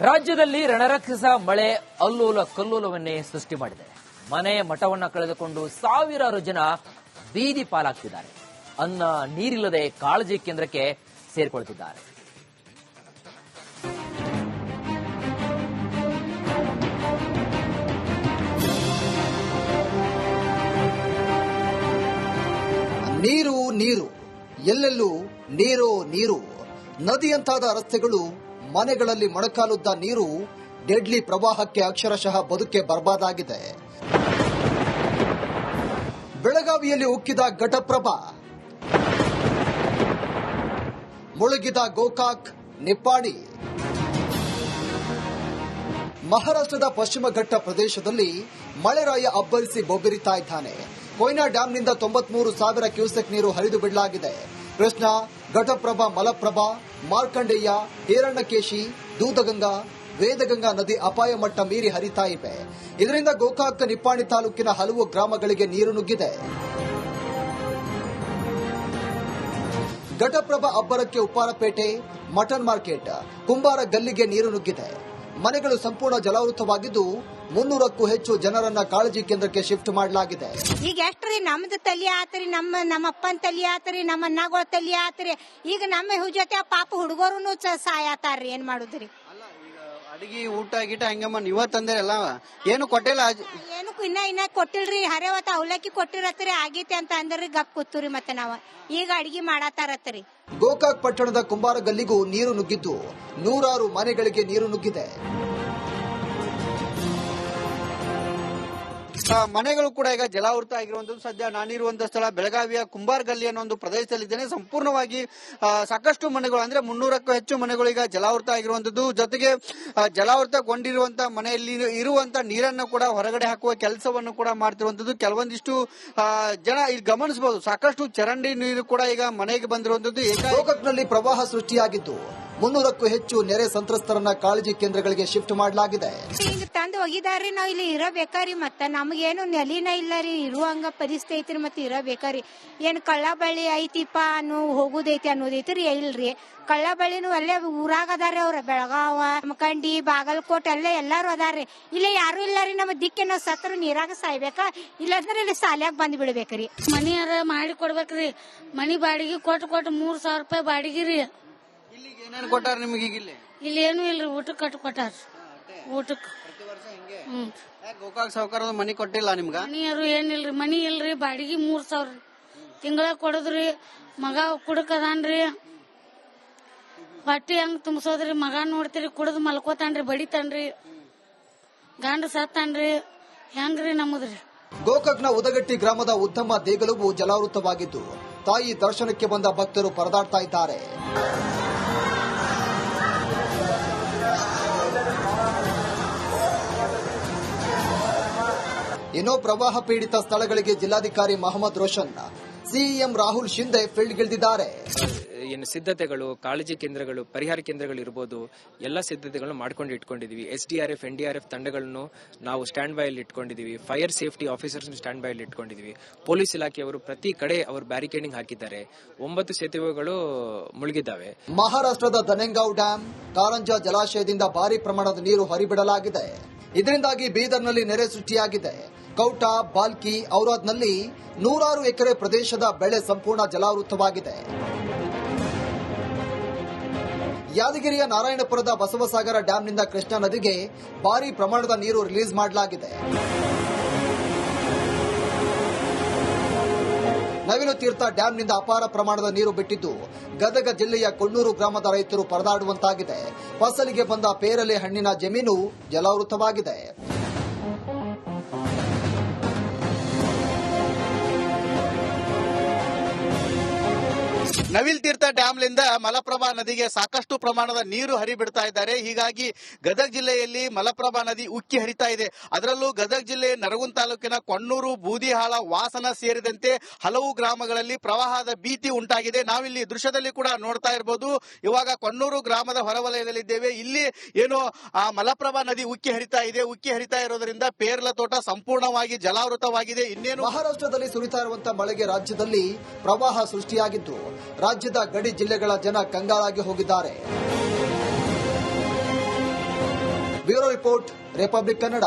ರಾಜ್ಯದಲ್ಲಿ ರಣರಕ್ಷಸ ಮಳೆ ಅಲ್ಲೋಲ ಕಲ್ಲೋಲವನ್ನೇ ಸೃಷ್ಟಿ ಮಾಡಿದೆ. ಮನೆ ಮಠವನ್ನ ಕಳೆದುಕೊಂಡು ಸಾವಿರಾರು ಜನ ಬೀದಿ ಪಾಲಾಗ್ತಿದ್ದಾರೆ. ಅನ್ನ ನೀರಿಲ್ಲದೆ ಕಾಳಜಿ ಕೇಂದ್ರಕ್ಕೆ ಸೇರ್ಕೊಳ್ತಿದ್ದಾರೆ. ನೀರು ನೀರು. ಎಲ್ಲೆಲ್ಲೂ ನೀರು ನೀರು. ನದಿಯಂತಾದ ರಸ್ತೆಗಳು ಮನೆಗಳಲ್ಲಿ ಮೊಣಕಾಲುದ್ದ ನೀರು ಡೆಡ್ಲಿ ಪ್ರವಾಹಕ್ಕೆ ಅಕ್ಷರಶಃ ಬದುಕೆ ಬರ್ಬಾದಾಗಿದೆ. ಬೆಳಗಾವಿಯಲ್ಲಿ ಉಕ್ಕಿದ ಘಟಪ್ರಭಾ. ಮುಳುಗಿದ ಗೋಕಾಕ್, ನಿಪ್ಪಾಣಿ. ಮಹಾರಾಷ್ಟ್ರದ ಪಶ್ಚಿಮ ಘಟ್ಟ ಪ್ರದೇಶದಲ್ಲಿ ಮಳೆರಾಯ ಅಬ್ಬರಿಸಿ ಬೊಬ್ಬರಿತಾ ಇದ್ದಾನೆ. ಕೊಯ್ನಾ ಡ್ಯಾಂನಿಂದ ತೊಂಬತ್ಮೂರು ಸಾವಿರ ಕ್ಯೂಸೆಕ್ ನೀರು ಹರಿದು ಬಿಡಲಾಗಿದೆ. ಕೃಷ್ಣಾ, ಘಟಪ್ರಭ, ಮಲಪ್ರಭಾ, ಮಾರ್ಕಂಡೇಯ ಹಿರಣ್ಯಕೇಶಿ ದೂದಗಂಗಾ, ವೇದಗಂಗಾ ನದಿ ಅಪಾಯ ಮಟ್ಟ ಮೀರಿ ಹರಿತಾ ಇವೆ. ಇದರಿಂದ ಗೋಕಾಕ್ ನಿಪ್ಪಾಣಿ ತಾಲೂಕಿನ ಹಲವು ಗ್ರಾಮಗಳಿಗೆ ನೀರು ನುಗ್ಗಿದೆ. ಘಟಪ್ರಭ ಅಬ್ಬರಕ್ಕೆ ಉಪ್ಪಾರಪೇಟೆ, ಮಟನ್ ಮಾರ್ಕೆಟ್, ಕುಂಬಾರ ಗಲ್ಲಿಗೆ ನೀರು ನುಗ್ಗಿದೆ. ಮನೆಗಳು ಸಂಪೂರ್ಣ ಜಲಾವೃತವಾಗಿದ್ದು ಮುನ್ನೂರಕ್ಕೂ ಹೆಚ್ಚು ಜನರನ್ನ ಕಾಳಜಿ ಕೇಂದ್ರಕ್ಕೆ ಶಿಫ್ಟ್ ಮಾಡಲಾಗಿದೆ. ಈಗ ಎಷ್ಟ್ರಿ ನಮ್ದು ತಲೆ ಆತ್ರಿ ನಮ್ಮ ನಮ್ಮ ಅಪ್ಪನ ತಲೆ ಆತ್ರಿ ನಮ್ಮ ಅಣ್ಣಗಳ ತಲೆ ಆತ್ರಿ. ಈಗ ನಮ್ಮ ಜೊತೆ ಪಾಪ ಹುಡುಗರು ಸಾಯತಾರ್ರಿ ಏನ್ ಮಾಡುದ್ರಿ? ಅಲ್ಲ ಈಗ ಅಡಿಗೆ ಊಟ ಗೀಟ ಹಂಗಮ್ಮ ನೀವ ಅಲ್ಲ ಏನು ಕೊಟ್ಟಿಲ್ಲ ಏನು ಏನಕ್ಕೂ ಇನ್ನ ಇನ್ನ ಕೊಟ್ಟಿಲ್ರಿ ಹರೇ ಹೊತ್ತ ಅವಲಕ್ಕಿ ಕೊಟ್ಟಿರತ್ರಿ ಆಗೈತಿ ಅಂತ ಅಂದ್ರಿ ಗಪ್ ಕೂತ್ರಿ ಮತ್ತೆ ನಾವ. ಈಗ ಅಡಿಗೆ ಮಾಡತಾರತ್ರಿ. ಗೋಕಾಕ್ ಪಟ್ಟಣದ ಕುಂಬಾರ ಗಲ್ಲಿಗೂ ನೀರು ನುಗ್ಗಿದ್ದು. ನೂರಾರು ಮನೆಗಳಿಗೆ ನೀರು ನುಗ್ಗಿದೆ. ಮನೆಗಳು ಕೂಡ ಈಗ ಜಲಾವೃತ ಆಗಿರುವಂತದ್ದು ಸದ್ಯ ನಾನಿರುವಂತಹ ಸ್ಥಳ ಬೆಳಗಾವಿಯ ಕುಂಬಾರ್ ಗಲ್ಲಿ ಅನ್ನೋ ಒಂದು ಪ್ರದೇಶದಲ್ಲಿದ್ದೇನೆ. ಸಂಪೂರ್ಣವಾಗಿ ಸಾಕಷ್ಟು ಮನೆಗಳು ಅಂದ್ರೆ ಮುನ್ನೂರಕ್ಕೂ ಹೆಚ್ಚು ಮನೆಗಳು ಈಗ ಜಲಾವೃತ ಆಗಿರುವಂತದ್ದು ಜೊತೆಗೆ ಜಲಾವೃತಗೊಂಡಿರುವಂತಹ ಮನೆಯಲ್ಲಿ ಇರುವಂತ ನೀರನ್ನು ಕೂಡ ಹೊರಗಡೆ ಹಾಕುವ ಕೆಲಸವನ್ನು ಕೂಡ ಮಾಡ್ತಿರುವಂತದ್ದು ಕೆಲವೊಂದಿಷ್ಟು ಜನ ಇಲ್ಲಿ ಗಮನಿಸಬಹುದು. ಸಾಕಷ್ಟು ಚರಂಡಿ ನೀರು ಕೂಡ ಈಗ ಮನೆಗೆ ಬಂದಿರುವಂತದ್ದು ಗೋಕಾಕ್ನಲ್ಲಿ ಪ್ರವಾಹ ಸೃಷ್ಟಿಯಾಗಿದ್ದು ಮುನ್ನೂರಕ್ಕೂ ಹೆಚ್ಚು ನೆರೆ ಸಂತ್ರಸ್ತರನ್ನ ಕಾಳಜಿ ಕೇಂದ್ರಗಳಿಗೆ ಶಿಫ್ಟ್ ಮಾಡಲಾಗಿದೆ. ತಂದು ಒಗಿದಾರ್ರಿ ನಾವು ಇಲ್ಲಿ ಇರಬೇಕ್ರಿ ಮತ್ತ. ನಮಗೇನು ನೆಲಿನ ಇಲ್ಲ ರೀ ಇರುವಂಗ ಪರಿಸ್ಥಿತಿ ಐತ್ರಿ ಮತ್ತೆ ಇರಬೇಕ್ರಿ. ಏನ್ ಕಳ್ಳ ಬಳ್ಳಿ ಐತಿಪ್ಪ ಅನ್ನೋ ಹೋಗುದೈತಿ ಅನ್ನೋದೈತ್ರಿ ಇಲ್ರಿ. ಕಳ್ಳ ಬಳ್ಳಿನೂ ಅಲ್ಲೇ ಊರಾಗ ಅದಾರಿ ಅವ್ರ ಬೆಳಗಾವ ಮಕಂಡಿ ಬಾಗಲಕೋಟ್ ಅಲ್ಲೇ ಎಲ್ಲಾರು ಅದಾರ್ರಿ. ಇಲ್ಲ ಯಾರು ಇಲ್ಲ ರೀ ನಮ್ಮ ದಿಕ್ಕೆ ಸತ್ರ ಸತ್ರು ನೀರಾಗ ಸಾಯ್ಬೇಕಾ? ಇಲ್ಲಂದ್ರೆ ಇಲ್ಲಿ ಸಾಲ್ಯಾಗ ಬಂದ್ ಬಿಡ್ಬೇಕ್ರಿ. ಮನಿಯಾರ ಮಾಡಿ ಕೊಡ್ಬೇಕ್ರಿ. ಮನಿ ಬಾಡಿಗೆ ಕೊಟ್ಟು ಕೊಟ್ಟು ಮೂರ್ ಸಾವಿರ ರೂಪಾಯಿ ಬಾಡಿಗೆ ರೀ. ಇಲ್ಲಿಗೆ ಏನೇನು ಕೊಟ್ಟಾರ ನಿಮಗೆ ಇಲ್ಲಿ ಇಲ್ಲಿ ಏನು ಇಲ್ರಿ ಊಟಕ್ಕೆ ಕಟ್ಟು ಕೊಟ್ಟಾರ ಊಟಕ್ಕೆ ಗೋಕಾಕ್ ಸಾವುಕಾರ ಮನಿ ಕೊಟ್ಟಿಲ್ಲ ನಿಮ್ಗ? ಮನಿಯರು ಏನಿಲ್ರಿ ಮನಿ ಇಲ್ರಿ ಬಾಡಿಗೆ ಮೂರ್ ಸಾವಿರ. ತಿಂಗಳ ಕೊಡದ್ರಿ ಮಗ ಕುಡಕದಾನ್ರಿ. ಹೊಟ್ಟಿ ಹೆಂಗ್ ತುಂಬಸೋದ್ರಿ ಮಗ ನೋಡ್ತೀರಿ ಕುಡ್ದು ಮಲ್ಕೋತಾನ್ರಿ ಬಡಿತಾನ್ರಿ. ಗಂಡ ಸತ್ತಾನ್ರಿ ಹೆಂಗ್ರಿ ನಮ್ದ್ರಿ ಗೋಕಾಕ್ನ ಉದಗಟ್ಟಿ ಗ್ರಾಮದ ಉತ್ತಮ ದೇಗುಲವು ಜಲಾವೃತವಾಗಿದ್ದು ತಾಯಿ ದರ್ಶನಕ್ಕೆ ಬಂದ ಭಕ್ತರು ಪರದಾಡ್ತಾ ಇದ್ದಾರೆ. ಇನ್ನು ಪ್ರವಾಹ ಪೀಡಿತ ಸ್ಥಳಗಳಿಗೆ ಜಿಲ್ಲಾಧಿಕಾರಿ ಮಹಮ್ಮದ್ ರೋಷನ್ ಸಿಎಂ ರಾಹುಲ್ ಶಿಂದೆ ಫೀಲ್ಡ್ಗಿಳಿದಿದ್ದಾರೆ ಏನು ಸಿದ್ಧತೆಗಳು ಕಾಳಜಿ ಕೇಂದ್ರಗಳು ಪರಿಹಾರ ಕೇಂದ್ರಗಳು ಇರ್ಬೋದು ಎಲ್ಲ ಸಿದ್ಧತೆಗಳನ್ನು ಮಾಡ್ಕೊಂಡು ಇಟ್ಕೊಂಡಿದ್ದೀವಿ S D R F N D R F ತಂಡಗಳನ್ನು ನಾವು ಸ್ಟ್ಯಾಂಡ್ ಬೈ ಅಲ್ಲಿ ಇಟ್ಕೊಂಡಿದೀವಿ. Fire safety officers stand by ಅಲ್ಲಿ ಇಟ್ಕೊಂಡಿದೀವಿ. ಪೊಲೀಸ್ ಇಲಾಖೆಯವರು ಪ್ರತಿ ಕಡೆ ಅವರು ಬ್ಯಾರಿಕೇಡಿಂಗ್ ಹಾಕಿದ್ದಾರೆ. ಒಂಬತ್ತು ಸೇತುವೆಗಳು ಮುಳುಗಿದ್ದಾವೆ. ಮಹಾರಾಷ್ಟ್ರದ ದನೆಂಗಾವ್ ಡ್ಯಾಂ ಕಾರಂಜ ಜಲಾಶಯದಿಂದ ಭಾರಿ ಪ್ರಮಾಣದ ನೀರು ಹೊರಬಿಡಲಾಗಿದೆ. ಇದರಿಂದಾಗಿ ಬೀದರ್ನಲ್ಲಿ ನೆರೆ ಸೃಷ್ಟಿಯಾಗಿದೆ. ಕೌಟ, ಬಾಲ್ಕಿ, ಔರಾದ್ನಲ್ಲಿ ನೂರಾರು ಎಕರೆ ಪ್ರದೇಶದ ಬೆಳೆ ಸಂಪೂರ್ಣ ಜಲಾವೃತವಾಗಿದೆ. ಯಾದಗಿರಿಯ ನಾರಾಯಣಪುರದ ಬಸವಸಾಗರ ಡ್ಯಾಂನಿಂದ ಕೃಷ್ಣಾ ನದಿಗೆ ಭಾರಿ ಪ್ರಮಾಣದ ನೀರು ರಿಲೀಸ್ ಮಾಡಲಾಗಿದೆ. ನವಿಲು ತೀರ್ಥ ಡ್ಯಾಂನಿಂದ ಅಪಾರ ಪ್ರಮಾಣದ ನೀರು ಬಿಟ್ಟಿದ್ದು ಗದಗ ಜಿಲ್ಲೆಯ ಕೊಣ್ಣೂರು ಗ್ರಾಮದ ರೈತರು ಪರದಾಡುವಂತಾಗಿದೆ. ಫಸಲಿಗೆ ಬಂದ ಪೇರಲೆ ಹಣ್ಣಿನ ಜಮೀನು ಜಲಾವೃತವಾಗಿದೆ. ನವಿಲ್ ತೀರ್ಥ ಮಲಪ್ರಭಾ ನದಿಗೆ ಸಾಕಷ್ಟು ಪ್ರಮಾಣದ ನೀರು ಹರಿಬಿಡ್ತಾ ಇದ್ದಾರೆ. ಹೀಗಾಗಿ ಗದಗ ಜಿಲ್ಲೆಯಲ್ಲಿ ಮಲಪ್ರಭಾ ನದಿ ಉಕ್ಕಿ ಹರಿತಾ ಇದೆ. ಅದರಲ್ಲೂ ಗದಗ ಜಿಲ್ಲೆ ನರಗುಂದ ತಾಲೂಕಿನ ಕೊಣ್ಣೂರು, ಬೂದಿಹಾಳ, ವಾಸನ ಸೇರಿದಂತೆ ಹಲವು ಗ್ರಾಮಗಳಲ್ಲಿ ಪ್ರವಾಹದ ಭೀತಿ ಉಂಟಾಗಿದೆ. ನಾವಿಲ್ಲಿ ದೃಶ್ಯದಲ್ಲಿ ಕೂಡ ನೋಡ್ತಾ ಇರಬಹುದು ಇವಾಗ ಕೊಣ್ಣೂರು ಗ್ರಾಮದ ಹೊರವಲಯದಲ್ಲಿದ್ದೇವೆ. ಇಲ್ಲಿ ಏನು, ಆ, ಮಲಪ್ರಭಾ ನದಿ ಉಕ್ಕಿ ಹರಿತಾ ಇದೆ. ಉಕ್ಕಿ ಹರಿತಾ ಇರೋದ್ರಿಂದ ಪೇರ್ಲ ತೋಟ ಸಂಪೂರ್ಣವಾಗಿ ಜಲಾವೃತವಾಗಿದೆ. ಇನ್ನೇನು ಮಹಾರಾಷ್ಟ್ರದಲ್ಲಿ ಸುರಿತಾ ಇರುವಂತಹ ಮಳೆಗೆ ರಾಜ್ಯದಲ್ಲಿ ಪ್ರವಾಹ ಸೃಷ್ಟಿಯಾಗಿದ್ದು ರಾಜ್ಯದ ಗಡಿ ಜಿಲ್ಲೆಗಳ ಜನ ಕಂಗಾಲಾಗಿ ಹೋಗಿದ್ದಾರೆ. Bureau report, Republic Kannada.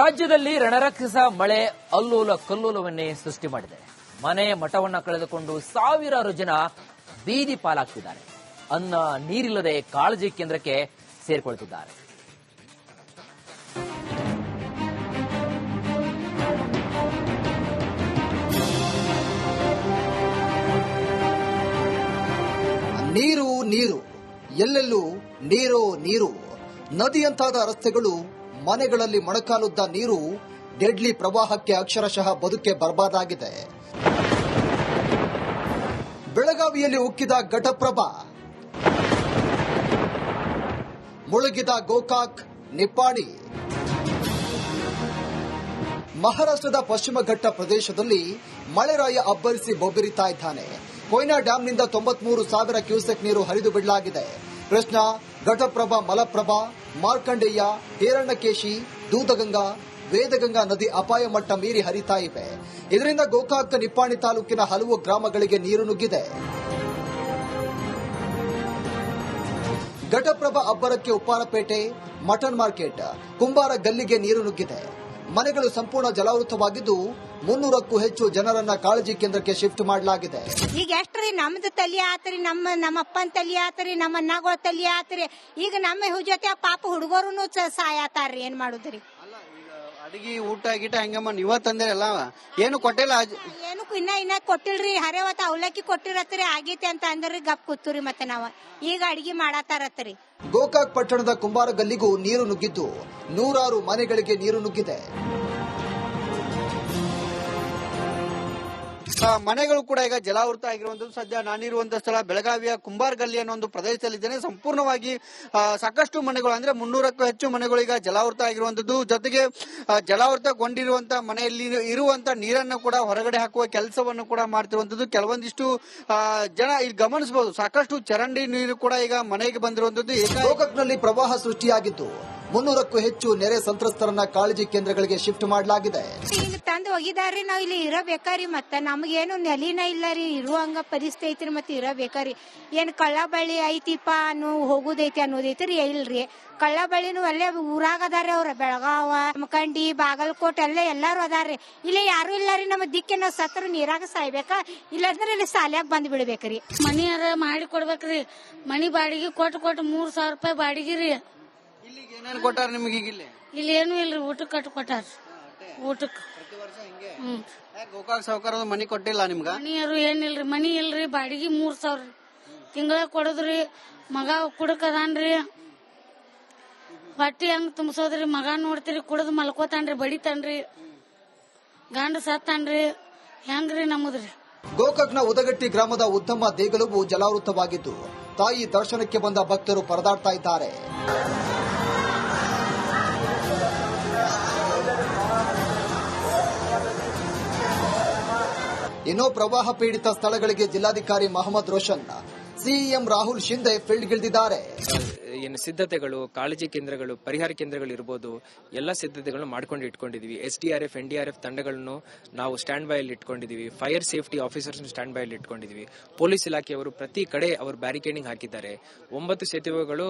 ರಾಜ್ಯದಲ್ಲಿ ರಣರಕ್ಷಸ ಮಳೆ ಅಲ್ಲೋಲ ಕಲ್ಲೋಲವನ್ನೇ ಸೃಷ್ಟಿ ಮಾಡಿದೆ. ಮನೆ ಮಠವನ್ನ ಕಳೆದುಕೊಂಡು ಸಾವಿರಾರು ಜನ ಬೀದಿ ಪಾಲಾಗ್ತಿದ್ದಾರೆ. ಅನ್ನ ನೀರಿಲ್ಲದೆ ಕಾಳಜಿ ಕೇಂದ್ರಕ್ಕೆ ಸೇರ್ಕೊಳ್ತಿದ್ದಾರೆ. ನೀರು, ಎಲ್ಲೆಲ್ಲೂ ನೀರೋ ನೀರು. ನದಿಯಂತಾದ ರಸ್ತೆಗಳು, ಮನೆಗಳಲ್ಲಿ ಮೊಣಕಾಲುದ್ದ ನೀರು ಡೆಡ್ಲಿ ಪ್ರವಾಹಕ್ಕೆ ಅಕ್ಷರಶಃ ಬದುಕೆ ಬರ್ಬಾದಾಗಿದೆ. ಬೆಳಗಾವಿಯಲ್ಲಿ ಉಕ್ಕಿದ ಘಟಪ್ರಭಾ. ಮುಳುಗಿದ ಗೋಕಾಕ್, ನಿಪ್ಪಾಣಿ. ಮಹಾರಾಷ್ಟ್ರದ ಪಶ್ಚಿಮ ಘಟ್ಟ ಪ್ರದೇಶದಲ್ಲಿ ಮಳೆರಾಯ ಅಬ್ಬರಿಸಿ ಬೊಬ್ಬರಿತಾ ಇದ್ದಾನೆ. ಕೊಯ್ನಾ ಡ್ಯಾಂನಿಂದ ತೊಂಬತ್ಮೂರು ಸಾವಿರ ಕ್ಯೂಸೆಕ್ ನೀರು ಹರಿದು ಬಿಡಲಾಗಿದೆ. ಕೃಷ್ಣಾ, ಘಟಪ್ರಭಾ, ಮಲಪ್ರಭಾ, ಮಾರ್ಕಂಡೇಯ, ಹೇರಣ್ಣಕೇಶಿ, ದೂದಗಂಗಾ, ವೇದಗಂಗಾ ನದಿ ಅಪಾಯ ಮಟ್ಟ ಮೀರಿ ಹರಿತಾ ಇವೆ. ಇದರಿಂದ ಗೋಕಾಕ್ ನಿಪ್ಪಾಣಿ ತಾಲೂಕಿನ ಹಲವು ಗ್ರಾಮಗಳಿಗೆ ನೀರು ನುಗ್ಗಿದೆ. ಘಟಪ್ರಭಾ ಅಬ್ಬರಕ್ಕೆ ಉಪ್ಪಾರಪೇಟೆ, ಮಟನ್ ಮಾರ್ಕೆಟ್, ಕುಂಬಾರ ಗಲ್ಲಿಗೆ ನೀರು ನುಗ್ಗಿದೆ. ಮನೆಗಳು ಸಂಪೂರ್ಣ ಜಲಾವೃತವಾಗಿದ್ದು ಮುನ್ನೂರಕ್ಕೂ ಹೆಚ್ಚು ಜನರನ್ನ ಕಾಳಜಿ ಕೇಂದ್ರಕ್ಕೆ ಶಿಫ್ಟ್ ಮಾಡಲಾಗಿದೆ. ಈಗ ಎಷ್ಟ್ರಿ ನಮ್ದು ತಲೆ ಆತ್ರಿ ನಮ್ಮ ನಮ್ಮ ಅಪ್ಪನ ತಲೆ ಆತ್ರಿ ನಮ್ಮ ಅಣ್ಣಗಳ ತಲೆ ಆತ್ರಿ. ಈಗ ನಮ್ಮ ಜೊತೆ ಪಾಪ ಹುಡುಗರು ಸಾಯತಾರ್ರಿ ಏನ್ ಮಾಡುದ್ರಿ? ಅಲ್ಲ ಈಗ ಅಡಿಗೆ ಊಟ ಗೀಟ ಹೆಂಗಮ್ಮ ನೀವ ತಂದಿರಲ್ಲ ಏನು ಕೊಟ್ಟಿಲ್ಲ ಇನ್ನ ಇನ್ನ ಕೊಟ್ಟಿಲ್ರಿ ಹರೇವತ್ತ ಅವಲಕ್ಕಿ ಕೊಟ್ಟಿರತ್ರಿ, ಆಗೈತಿ ಅಂತ ಅಂದ್ರಿ ಗಪ್ ಕೂತುರಿ ಮತ್ತೆ ನಾವ. ಈಗ ಅಡಿಗೆ ಮಾಡತಾರತ್ರಿ. ಗೋಕಾಕ್ ಪಟ್ಟಣದ ಕುಂಬಾರ ಗಲ್ಲಿಗೂ ನೀರು ನುಗ್ಗಿದ್ದು ನೂರಾರು ಮನೆಗಳಿಗೆ ನೀರು ನುಗ್ಗಿದೆ. ಮನೆಗಳು ಕೂಡ ಈಗ ಜಲಾವೃತ ಆಗಿರುವಂತದ್ದು ಸದ್ಯ ನಾನಿರುವಂತಹ ಸ್ಥಳ ಬೆಳಗಾವಿಯ ಕುಂಬಾರ್ ಗಲ್ಲಿ ಅನ್ನೋ ಒಂದು ಪ್ರದೇಶದಲ್ಲಿದ್ದೇನೆ. ಸಂಪೂರ್ಣವಾಗಿ ಸಾಕಷ್ಟು ಮನೆಗಳು ಅಂದ್ರೆ ಮುನ್ನೂರಕ್ಕೂ ಹೆಚ್ಚು ಮನೆಗಳು ಈಗ ಜಲಾವೃತ ಆಗಿರುವಂತದ್ದು ಜೊತೆಗೆ ಜಲಾವೃತಗೊಂಡಿರುವಂತಹ ಮನೆಯಲ್ಲಿ ಇರುವಂತಹ ನೀರನ್ನು ಕೂಡ ಹೊರಗಡೆ ಹಾಕುವ ಕೆಲಸವನ್ನು ಕೂಡ ಮಾಡ್ತಿರುವಂತದ್ದು ಕೆಲವೊಂದಿಷ್ಟು ಜನ ಇಲ್ಲಿ ಗಮನಿಸಬಹುದು ಸಾಕಷ್ಟು ಚರಂಡಿ ನೀರು ಕೂಡ ಈಗ ಮನೆಗೆ ಬಂದಿರುವಂತದ್ದು ಏಕಾಏಕಿ ಪ್ರವಾಹ ಸೃಷ್ಟಿಯಾಗಿದ್ದು ಮುನ್ನೂರಕ್ಕೂ ಹೆಚ್ಚು ನೆರೆ ಸಂತ್ರಸ್ತರನ್ನ ಕಾಳಜಿ ಕೇಂದ್ರಗಳಿಗೆ ಶಿಫ್ಟ್ ಮಾಡಲಾಗಿದೆ. ಈಗ ತಂದು ಹೋಗಿದಾರ್ರಿ ನಾವು ಇಲ್ಲಿ ಇರಬೇಕ್ರಿ ಮತ್ತ. ನಮಗೇನು ನೆಲಿನ ಇಲ್ಲ ರೀ ಇರುವಂಗ ಪರಿಸ್ಥಿತಿ ಐತ್ರಿ ಮತ್ತೆ ಇರಬೇಕ್ರಿ. ಏನ್ ಕಳ್ಳ ಬಳ್ಳಿ ಐತಿಪ್ಪ ಅನ್ನೋ ಹೋಗುದೈತಿ ಅನ್ನೋದೈತ್ರಿ ಇಲ್ರಿ. ಕಳ್ಳ ಬಳ್ಳಿನೂ ಅಲ್ಲೇ ಊರಾಗ ಅದಾರ್ರಿ ಅವ್ರ ಬೆಳಗಾವ ಮಕಂಡಿ ಬಾಗಲಕೋಟ್ ಎಲ್ಲ ಎಲ್ಲಾರು ಅದಾರ್ರಿ. ಇಲ್ಲಿ ಯಾರು ಇಲ್ಲ ರೀ ನಮ್ಮ ದಿಕ್ಕೆ ನಾವ್ ಸತ್ರು ನೀರಾಗ ಸಾಯ್ಬೇಕಾ? ಇಲ್ಲಾಂದ್ರೆ ಇಲ್ಲಿ ಸಾಲ್ಯಾಗ ಬಂದ್ ಬಿಡ್ಬೇಕ್ರಿ. ಮನಿಯಾರ ಮಾಡಿ ಕೊಡ್ಬೇಕ್ರಿ. ಮನಿ ಬಾಡಿಗೆ ಕೊಟ್ಟು ಕೊಟ್ಟು ಮೂರ್ ಸಾವಿರ ರೂಪಾಯಿ ಬಾಡಿಗೆ ರೀ. ಇಲ್ಲಿಗೆ ಏನೇನು ಕೊಟ್ಟಾರ ನಿಮಗೆ ಈಗ ಇಲ್ಲಿ ಇಲ್ಲಿ ಏನು ಇಲ್ರಿ ಊಟಕ್ಕೆ ಕಟ್ಟು ಕೊಟ್ಟಾರ. ಊಟಕ್ಕೆ. ಹ್ಮ್. ಯಾಕ್ ಗೋಕಾಕ್ ಸಾವುಕಾರ ಮನಿ ಕೊಟ್ಟಿಲ್ಲ ನಿಮ್ಗ? ಮನಿಯರು ಏನಿಲ್ರಿ ಮನಿ ಇಲ್ರಿ ಬಾಡಿಗೆ ಮೂರ್ ಸಾವಿರ. ತಿಂಗಳ ಕೊಡದ್ರಿ ಮಗ ಕುಡಕದಾನ್ರಿ. ಹೊಟ್ಟಿ ಹಂಗ್ ತುಂಬಿಸೋದ್ರಿ ಮಗ ನೋಡ್ತೀರಿ ಕುಡದ್ ಮಲ್ಕೋತಾನ್ರಿ ಬಡಿತಾನ್ರಿ. ಗಂಡ ಸತ್ತಾನ್ರಿ. ಹೆಂಗ್ರಿ ನಮ್ಮದ್ರಿ? ಗೋಕಾಕ್ನ ಉದಗಟ್ಟಿ ಗ್ರಾಮದ ಉತ್ತಮ ದೇಗುಲವು ಜಲಾವೃತವಾಗಿದ್ದು ತಾಯಿ ದರ್ಶನಕ್ಕೆ ಬಂದ ಭಕ್ತರು ಪರದಾಡ್ತಾ ಇದ್ದಾರೆ. ಇನ್ನು ಪ್ರವಾಹ ಪೀಡಿತ ಸ್ಥಳಗಳಿಗೆ ಜಿಲ್ಲಾಧಿಕಾರಿ ಮಹಮ್ಮದ್ ರೋಷನ್ ಸಿಎಂ ರಾಹುಲ್ ಶಿಂದೆ ಫೀಲ್ಡ್ಗಿಳಿದಿದ್ದಾರೆ ಏನು ಸಿದ್ಧತೆಗಳು ಕಾಳಜಿ ಕೇಂದ್ರಗಳು ಪರಿಹಾರ ಕೇಂದ್ರಗಳು ಇರಬಹುದು ಎಲ್ಲ ಸಿದ್ಧತೆಗಳನ್ನು ಮಾಡ್ಕೊಂಡು ಇಟ್ಕೊಂಡಿದ್ವಿ. S D R F N D R F ತಂಡಗಳನ್ನು ನಾವು ಸ್ಟ್ಯಾಂಡ್ ಬೈ ಅಲ್ಲಿ ಇಟ್ಕೊಂಡಿದೀವಿ. Fire safety officers stand by ಅಲ್ಲಿ ಇಟ್ಕೊಂಡಿದೀವಿ. ಪೊಲೀಸ್ ಇಲಾಖೆಯವರು ಪ್ರತಿ ಕಡೆ ಅವರು ಬ್ಯಾರಿಕೇಡಿಂಗ್ ಹಾಕಿದ್ದಾರೆ. ಒಂಬತ್ತು ಸೇತುವೆಗಳು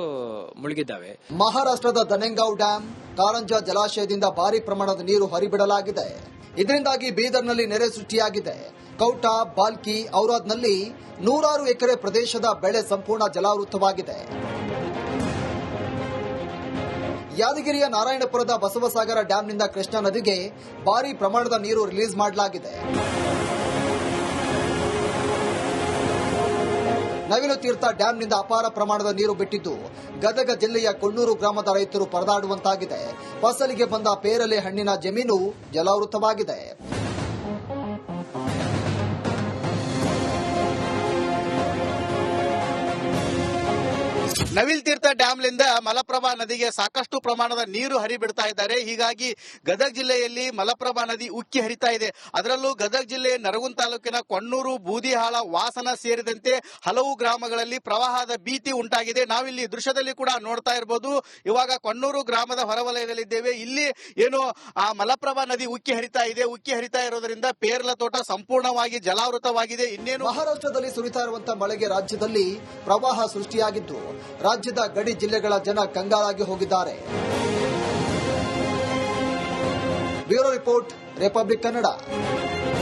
ಮುಳುಗಿದ್ದಾವೆ. ಮಹಾರಾಷ್ಟ್ರದ ದನೆಂಗಾವ್ ಡ್ಯಾಂ ಕಾರಂಜ ಜಲಾಶಯದಿಂದ ಭಾರಿ ಪ್ರಮಾಣದ ನೀರು ಹರಿಬಿಡಲಾಗಿದೆ. ಇದರಿಂದಾಗಿ ಬೀದರ್ನಲ್ಲಿ ನೆರೆ ಸೃಷ್ಟಿಯಾಗಿದೆ. ಕೌಟ, ಬಾಲ್ಕಿ, ಔರಾದ್ನಲ್ಲಿ ನೂರಾರು ಎಕರೆ ಪ್ರದೇಶದ ಬೆಳೆ ಸಂಪೂರ್ಣ ಜಲಾವೃತವಾಗಿದೆ. ಯಾದಗಿರಿಯ ನಾರಾಯಣಪುರದ ಬಸವಸಾಗರ ಡ್ಯಾಂನಿಂದ ಕೃಷ್ಣಾ ನದಿಗೆ ಭಾರಿ ಪ್ರಮಾಣದ ನೀರು ರಿಲೀಸ್ ಮಾಡಲಾಗಿದೆ. ನವಿಲು ತೀರ್ಥ ಡ್ಯಾಂನಿಂದ ಅಪಾರ ಪ್ರಮಾಣದ ನೀರು ಬಿಟ್ಟಿದ್ದು, ಗದಗ ಜಿಲ್ಲೆಯ ಕೊಣ್ಣೂರು ಗ್ರಾಮದ ರೈತರು ಪರದಾಡುವಂತಾಗಿದೆ. ಫಸಲಿಗೆ ಬಂದ ಪೇರಲೆ ಹಣ್ಣಿನ ಜಮೀನು ಜಲಾವೃತವಾಗಿದೆ. ನವಿಲ್ ತೀರ್ಥ ಮಲಪ್ರಭಾ ನದಿಗೆ ಸಾಕಷ್ಟು ಪ್ರಮಾಣದ ನೀರು ಹರಿಬಿಡ್ತಾ ಇದ್ದಾರೆ. ಹೀಗಾಗಿ ಗದಗ ಜಿಲ್ಲೆಯಲ್ಲಿ ಮಲಪ್ರಭಾ ನದಿ ಉಕ್ಕಿ ಹರಿತಾ ಇದೆ. ಅದರಲ್ಲೂ ಗದಗ ಜಿಲ್ಲೆಯ ನರಗುಂದ ತಾಲೂಕಿನ ಕೊಣ್ಣೂರು, ಬೂದಿಹಾಳ, ವಾಸನ ಸೇರಿದಂತೆ ಹಲವು ಗ್ರಾಮಗಳಲ್ಲಿ ಪ್ರವಾಹದ ಭೀತಿ ಉಂಟಾಗಿದೆ. ನಾವಿಲ್ಲಿ ದೃಶ್ಯದಲ್ಲಿ ಕೂಡ ನೋಡ್ತಾ ಇರಬಹುದು ಇವಾಗ ಕೊಣ್ಣೂರು ಗ್ರಾಮದ ಹೊರವಲಯದಲ್ಲಿದ್ದೇವೆ. ಇಲ್ಲಿ ಏನು ಆ ಮಲಪ್ರಭಾ ನದಿ ಉಕ್ಕಿ ಹರಿತಾ ಇದೆ. ಉಕ್ಕಿ ಹರಿತಾ ಇರೋದ್ರಿಂದ ಪೇರ್ಲ ತೋಟ ಸಂಪೂರ್ಣವಾಗಿ ಜಲಾವೃತವಾಗಿದೆ. ಇನ್ನೇನು ಮಹಾರಾಷ್ಟ್ರದಲ್ಲಿ ಸುರಿತಾ ಇರುವಂತಹ ಮಳೆಗೆ ರಾಜ್ಯದಲ್ಲಿ ಪ್ರವಾಹ ಸೃಷ್ಟಿಯಾಗಿದ್ದು ರಾಜ್ಯದ ಗಡಿ ಜಿಲ್ಲೆಗಳ ಜನ ಕಂಗಾಲಾಗಿ ಹೋಗಿದ್ದಾರೆ. Bureau report Republic Kannada.